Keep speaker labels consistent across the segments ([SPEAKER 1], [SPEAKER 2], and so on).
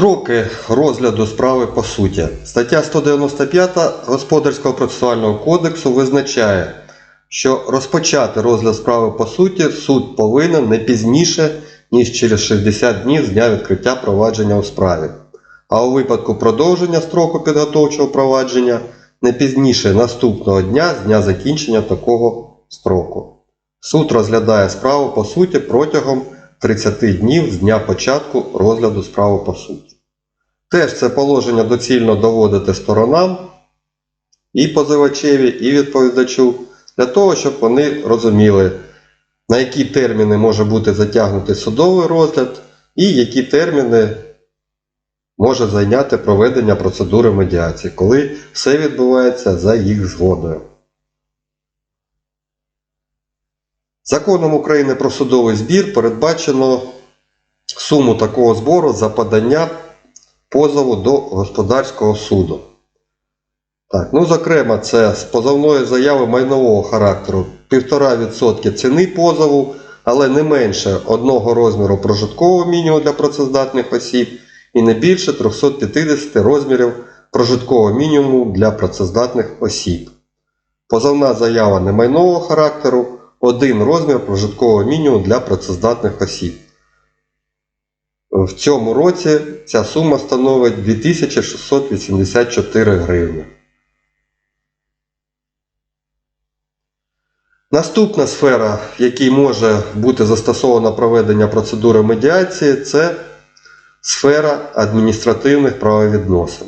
[SPEAKER 1] Строки розгляду справи по суті. Стаття 195 Господарського процесуального кодексу визначає, що розпочати розгляд справи по суті суд повинен не пізніше, ніж через 60 днів з дня відкриття провадження у справі. А у випадку продовження строку підготовчого провадження не пізніше наступного дня з дня закінчення такого строку. Суд розглядає справу по суті протягом 30 днів з дня початку розгляду справи по суті. Теж це положення доцільно доводити сторонам і позивачеві, і відповідачу для того, щоб вони розуміли, на які терміни може бути затягнутий судовий розгляд, і які терміни може зайняти проведення процедури медіації, коли все відбувається за їх згодою. Законом України про судовий збір передбачено суму такого збору за подання позову до господарського суду. Так, ну, зокрема, це з позовної заяви майнового характеру 1,5% ціни позову, але не менше одного розміру прожиткового мінімуму для працездатних осіб і не більше 350 розмірів прожиткового мінімуму для працездатних осіб. Позовна заява не майнового характеру один розмір прожиткового мінімуму для працездатних осіб. В цьому році ця сума становить 2684 гривні. Наступна сфера, в якій може бути застосовано проведення процедури медіації, це сфера адміністративних правовідносин.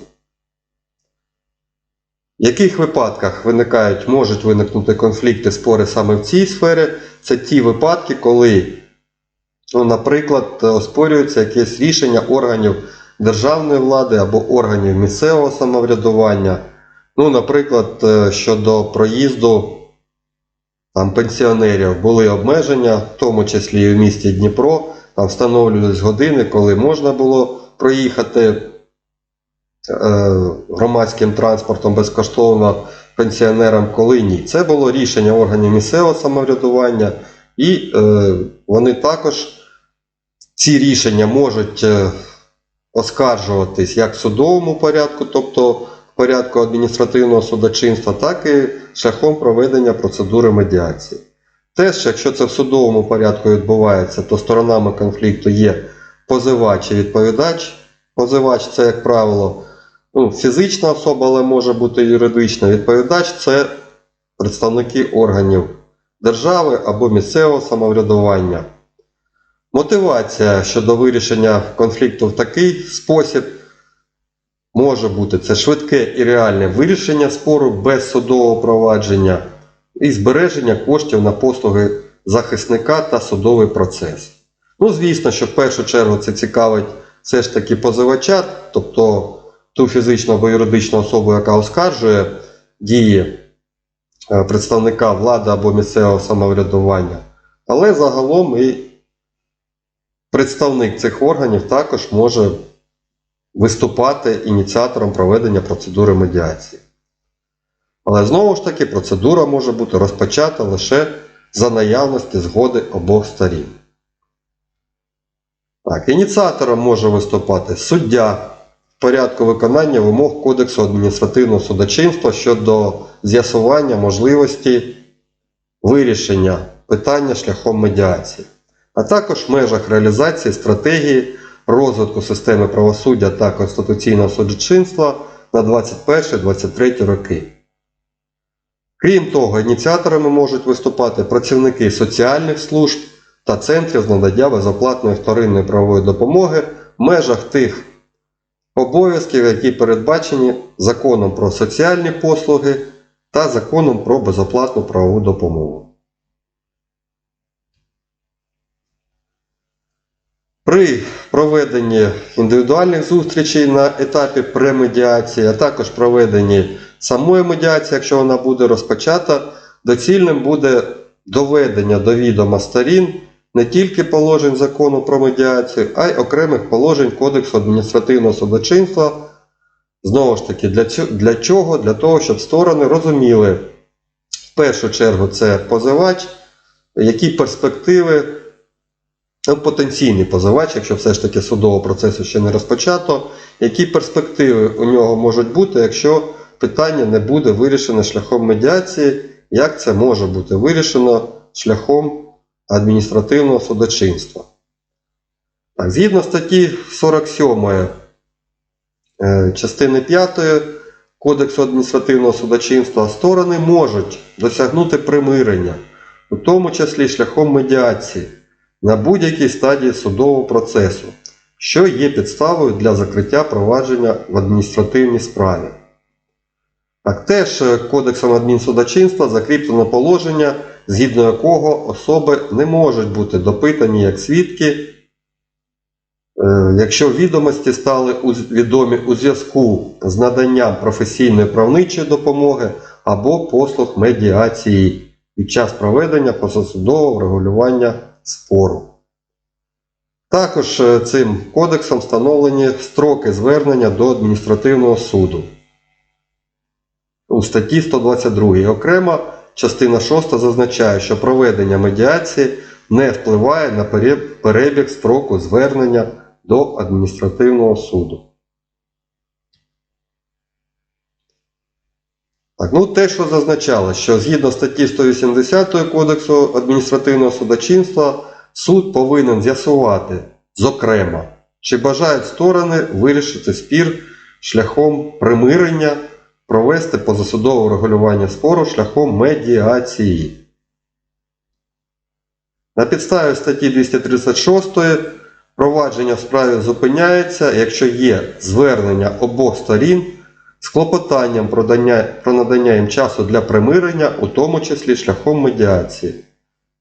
[SPEAKER 1] В яких випадках виникають, можуть виникнути конфлікти, спори саме в цій сфері? Це ті випадки, коли, ну, наприклад, оспорюється якесь рішення органів державної влади або органів місцевого самоврядування. Ну, наприклад, е, щодо проїзду там, пенсіонерів були обмеження, в тому числі і в місті Дніпро, там встановлювались години, коли можна було проїхати е, громадським транспортом безкоштовно пенсіонерам, коли ні. Це було рішення органів місцевого самоврядування, і е, вони також ці рішення можуть е, оскаржуватись як в судовому порядку, тобто в порядку адміністративного судочинства, так і шляхом проведення процедури медіації. Теж, якщо це в судовому порядку відбувається, то сторонами конфлікту є позивач і відповідач. Позивач це, як правило, ну, фізична особа, але може бути юридична. Відповідач це представники органів держави або місцевого самоврядування. Мотивація щодо вирішення конфлікту в такий спосіб може бути це швидке і реальне вирішення спору без судового провадження і збереження коштів на послуги захисника та судовий процес. Ну, звісно, що в першу чергу це цікавить все ж таки позивача, тобто ту фізичну або юридичну особу, яка оскаржує дії е, представника влади або місцевого самоврядування. Але загалом і представник цих органів також може виступати ініціатором проведення процедури медіації. Але знову ж таки процедура може бути розпочата лише за наявності згоди обох сторін. Так, ініціатором може виступати суддя в порядку виконання вимог Кодексу адміністративного судочинства щодо з'ясування можливості вирішення питання шляхом медіації, а також в межах реалізації стратегії розвитку системи правосуддя та конституційного судочинства на 21-23 роки. Крім того, ініціаторами можуть виступати працівники соціальних служб та центрів з надання безоплатної вторинної правової допомоги в межах тих обов'язків, які передбачені законом про соціальні послуги та законом про безоплатну правову допомогу. При проведенні індивідуальних зустрічей на етапі премедіації, а також проведенні самої медіації, якщо вона буде розпочата, доцільним буде доведення до відома сторін не тільки положень закону про медіацію, а й окремих положень Кодексу адміністративного судочинства. Знову ж таки, для, цю- для чого? Для того, щоб сторони розуміли, в першу чергу, це позивач, які перспективи потенційний позивач, якщо все ж таки судового процесу ще не розпочато, які перспективи у нього можуть бути, якщо питання не буде вирішено шляхом медіації, як це може бути вирішено шляхом адміністративного судочинства. Так, згідно статті 47 е, частини 5 Кодексу адміністративного судочинства, сторони можуть досягнути примирення, у тому числі шляхом медіації, на будь-якій стадії судового процесу, що є підставою для закриття провадження в адміністративній справі. Так, теж е, Кодексом адмінсудочинства закріплено положення, згідно якого особи не можуть бути допитані як свідки, е, якщо відомості стали відомі у зв'язку з наданням професійної правничої допомоги або послуг медіації під час проведення позасудового врегулювання спору. Також е, цим кодексом встановлені строки звернення до адміністративного суду. У статті 122 окремо частина 6 зазначає, що проведення медіації не впливає на перебіг строку звернення до адміністративного суду. Так, ну те, що зазначало, що згідно статті 180 Кодексу адміністративного судочинства, суд повинен з'ясувати, зокрема, чи бажають сторони вирішити спір шляхом примирення, провести позасудове регулювання спору шляхом медіації. На підставі статті 236 провадження в справі зупиняється, якщо є звернення обох сторін з клопотанням про, дання, про надання їм часу для примирення, у тому числі шляхом медіації,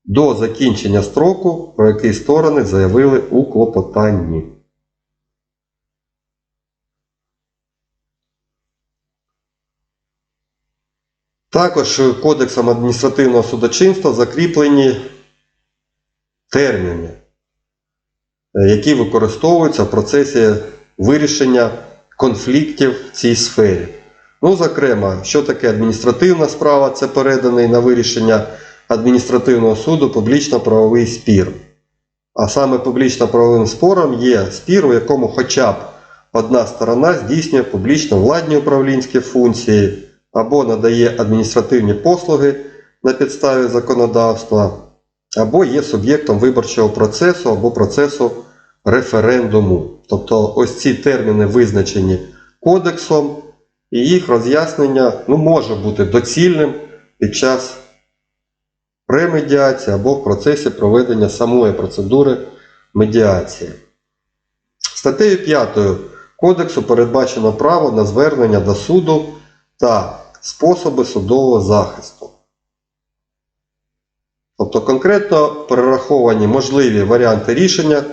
[SPEAKER 1] до закінчення строку, про який сторони заявили у клопотанні. Також Кодексом адміністративного судочинства закріплені терміни, е, які використовуються в процесі вирішення конфліктів в цій сфері. Ну, зокрема, що таке адміністративна справа? Це переданий на вирішення адміністративного суду публічно-правовий спір. А саме публічно-правовим спором є спір, у якому хоча б одна сторона здійснює публічно-владні управлінські функції або надає адміністративні послуги на підставі законодавства, або є суб'єктом виборчого процесу або процесу референдуму. Тобто ось ці терміни визначені кодексом, і їх роз'яснення ну, може бути доцільним під час премедіації або в процесі проведення самої процедури медіації. Статтею 5 Кодексу передбачено право на звернення до суду та способи судового захисту. Тобто конкретно перераховані можливі варіанти рішення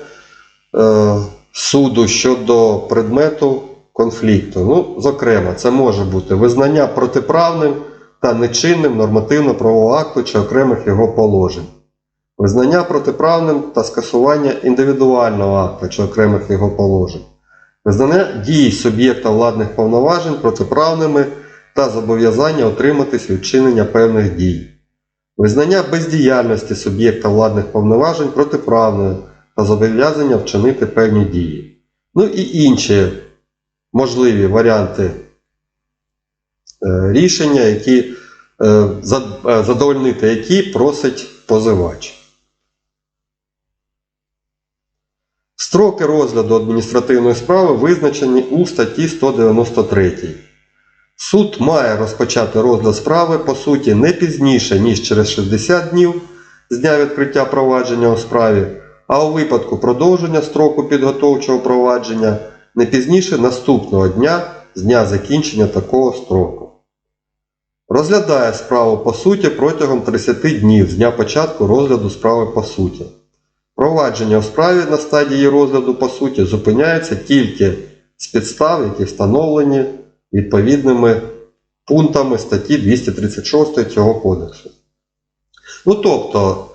[SPEAKER 1] суду щодо предмету конфлікту. Ну, зокрема, це може бути визнання протиправним та нечинним нормативно-правового акту чи окремих його положень. Визнання протиправним та скасування індивідуального акту чи окремих його положень. Визнання дій суб'єкта владних повноважень протиправними та зобов'язання отриматись від вчинення певних дій. Визнання бездіяльності суб'єкта владних повноважень протиправною та зобов'язання вчинити певні дії. Ну і інші можливі варіанти е, рішення, які, е, е, задовольнити які просить позивач. Строки розгляду адміністративної справи визначені у статті 193. Суд має розпочати розгляд справи по суті не пізніше, ніж через 60 днів з дня відкриття провадження у справі, а у випадку продовження строку підготовчого провадження не пізніше наступного дня з дня закінчення такого строку. Розглядає справу по суті протягом 30 днів з дня початку розгляду справи по суті. Провадження у справі на стадії розгляду по суті зупиняється тільки з підстав, які встановлені відповідними пунктами статті 236 цього кодексу. Ну тобто,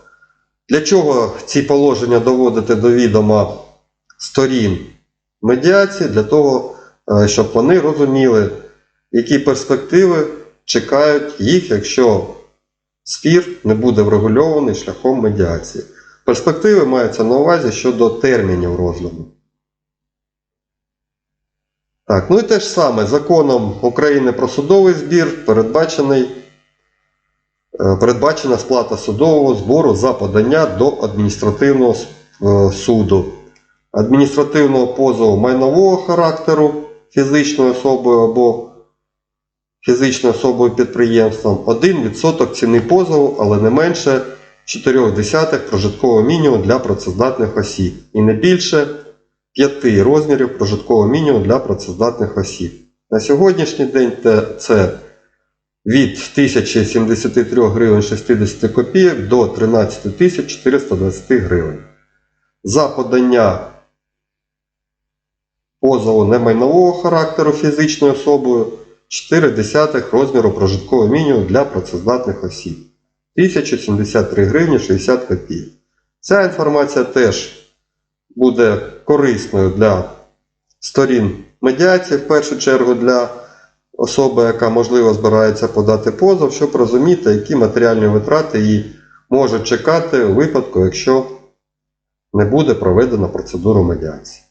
[SPEAKER 1] для чого ці положення доводити до відома сторін медіації? Для того, е, щоб вони розуміли, які перспективи чекають їх, якщо спір не буде врегульований шляхом медіації. перспективи мається на увазі щодо термінів розгляду. Так, ну і те ж саме законом України про судовий збір передбачений, передбачена сплата судового збору за подання до адміністративного е, суду, адміністративного позову майнового характеру фізичною особою або фізичною особою підприємством 1% ціни позову, але не менше 4 десятих прожиткового мінімуму для працездатних осіб і не більше 5 розмірів прожиткового мінімуму для працездатних осіб. На сьогоднішній день це від 1073 гривень 60 копійок до 13 420 гривень. За подання позову немайнового характеру фізичною особою 4 десятих розміру прожиткового мінімуму для працездатних осіб. 1073 гривні 60 копійок. Ця інформація теж буде корисною для сторін медіації, в першу чергу для особи, яка можливо збирається подати позов, щоб розуміти, які матеріальні витрати її може чекати у випадку, якщо не буде проведена процедура медіації.